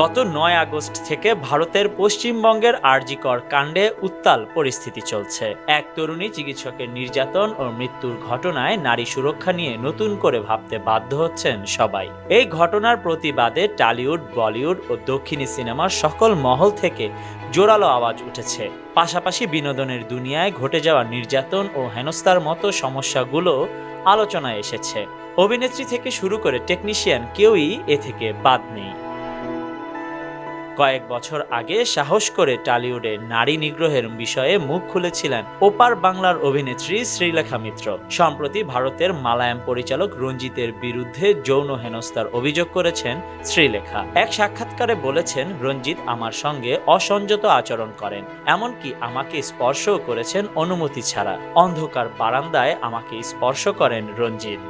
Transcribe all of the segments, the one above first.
গত নয় আগস্ট থেকে ভারতের পশ্চিমবঙ্গের আরজিকর কাণ্ডে উত্তাল পরিস্থিতি চলছে। এক তরুণী চিকিৎসকের নির্যাতন ও মৃত্যুর ঘটনায় নারী সুরক্ষা নিয়ে নতুন করে ভাবতে বাধ্য হচ্ছেন সবাই। এই ঘটনার প্রতিবাদে টালিউড, বলিউড ও দক্ষিণী সিনেমার সকল মহল থেকে জোরালো আওয়াজ উঠেছে। পাশাপাশি বিনোদনের দুনিয়ায় ঘটে যাওয়া নির্যাতন ও হেনস্থার মতো সমস্যাগুলো আলোচনায় এসেছে। অভিনেত্রী থেকে শুরু করে টেকনিশিয়ান কেউই এ থেকে বাদ নেই। কয়েক বছর আগে সাহস করে টালিউডে নারী নিগ্রহের বিষয়ে মুখ খুলেছিলেন ওপার বাংলার অভিনেত্রী শ্রীলেখা মিত্র। সম্প্রতি ভারতের মালায়াম পরিচালক রঞ্জিতের বিরুদ্ধে যৌন হেনস্থার অভিযোগ করেছেন শ্রীলেখা। এক সাক্ষাৎকারে বলেছেন, রঞ্জিত আমার সঙ্গে অসংযত আচরণ করেন, এমনকি আমাকে স্পর্শও করেছেন অনুমতি ছাড়া। অন্ধকার বারান্দায় আমাকে স্পর্শ করেন রঞ্জিত।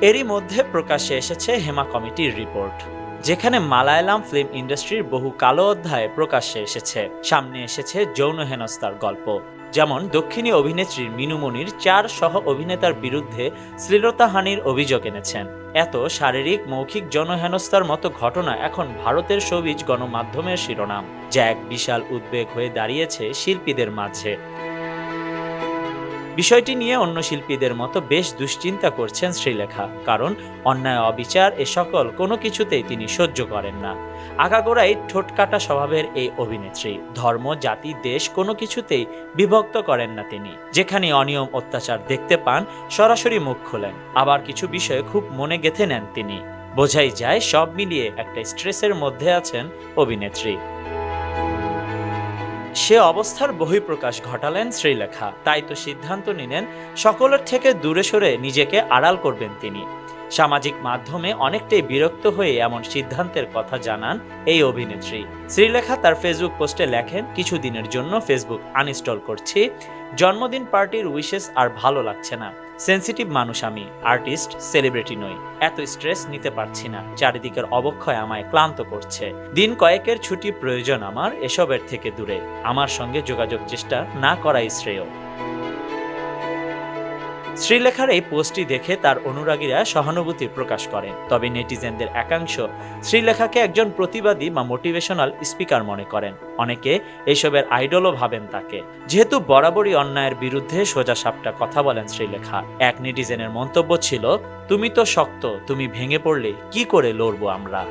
এরই মধ্যে প্রকাশ্যে এসেছে হেমা কমিটির রিপোর্ট। যেখানে মালায়ালাম ফিল্ম ইন্ডাস্ট্রির বহু কালো অধ্যায় প্রকাশ্যে এসেছে। সামনে এসেছে যৌন হেনস্থার গল্প। যেমন দক্ষিণী অভিনেত্রী মিনুমনির চার সহ অভিনেতার বিরুদ্ধে শ্লীলতাহানির অভিযোগ এনেছেন। এত শারীরিক, মৌখিক জনহেনস্থার মতো ঘটনা এখন ভারতের সবিজ গণমাধ্যমের শিরোনাম, যা এক বিশাল উদ্বেগ হয়ে দাঁড়িয়েছে শিল্পীদের মাঝে। বিষয়টি নিয়ে অন্য শিল্পীদের মতো বেশ দুশ্চিন্তা করছেন শ্রীলেখা, কারণ অন্যায়, অবিচার এ সকল কোনো কিছুতেই তিনি সহ্য করেন না। আগাগোড়াই ঠোঁটকাটা স্বভাবের এই অভিনেত্রী, ধর্ম, জাতি, দেশ কোনো কিছুতেই বিভক্ত করেন না তিনি। যেখানে অনিয়ম, অত্যাচার দেখতে পান, সরাসরি মুখ খোলেন। আবার কিছু বিষয়ে খুব মনে গেথে নেন তিনি। বোঝাই যায়, সব মিলিয়ে একটা স্ট্রেসের মধ্যে আছেন অভিনেত্রী। সে অবস্থার বহিঃপ্রকাশ ঘটালেন শ্রীলেখা। তাই তো সিদ্ধান্ত নিলেন, সকলের থেকে দূরে সরে নিজেকে আড়াল করবেন তিনি। সামাজিক মাধ্যমে অনেকটাই বিরক্ত হয়ে এমন সিদ্ধান্তের কথা জানান এই অভিনেত্রী। শ্রীলেখা তার ফেসবুক পোস্টে লেখেন, কিছুদিনের জন্য ফেসবুক আনইনস্টল করছি। জন্মদিন পার্টির উইশেস আর ভালো লাগছে না। সেন্সিটিভ মানুষ আমি আর্টিস্ট সেলিব্রিটি নই। এত স্ট্রেস নিতে পারছি না। চারিদিকের অবক্ষয় আমায় ক্লান্ত করছে। দিন কয়েকের ছুটি প্রয়োজন আমার, এসবের থেকে দূরে। আমার সঙ্গে যোগাযোগ চেষ্টা না করাই শ্রেয়। শ্রীলেখার এই পোস্টটি দেখে তার অনুরাগীরা সহানুভূতি প্রকাশ করেন। তবে নেটিজেনদের একাংশ শ্রীলেখাকে একজন প্রতিবাদী বা মোটিভেশনাল স্পিকার মনে করেন। অনেকে এইসবের আইডলও ভাবেন তাকে। যেহেতু বরাবরই অন্যায়ের বিরুদ্ধে সোজা সাপটা কথা বলেন শ্রীলেখা। এক নেটিজেনের মন্তব্য ছিল, তুমি তো শক্ত, তুমি ভেঙে পড়লে কি করে লড়বো আমরা?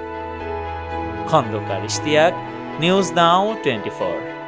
Khondokar Ishtiaq, news now twenty four.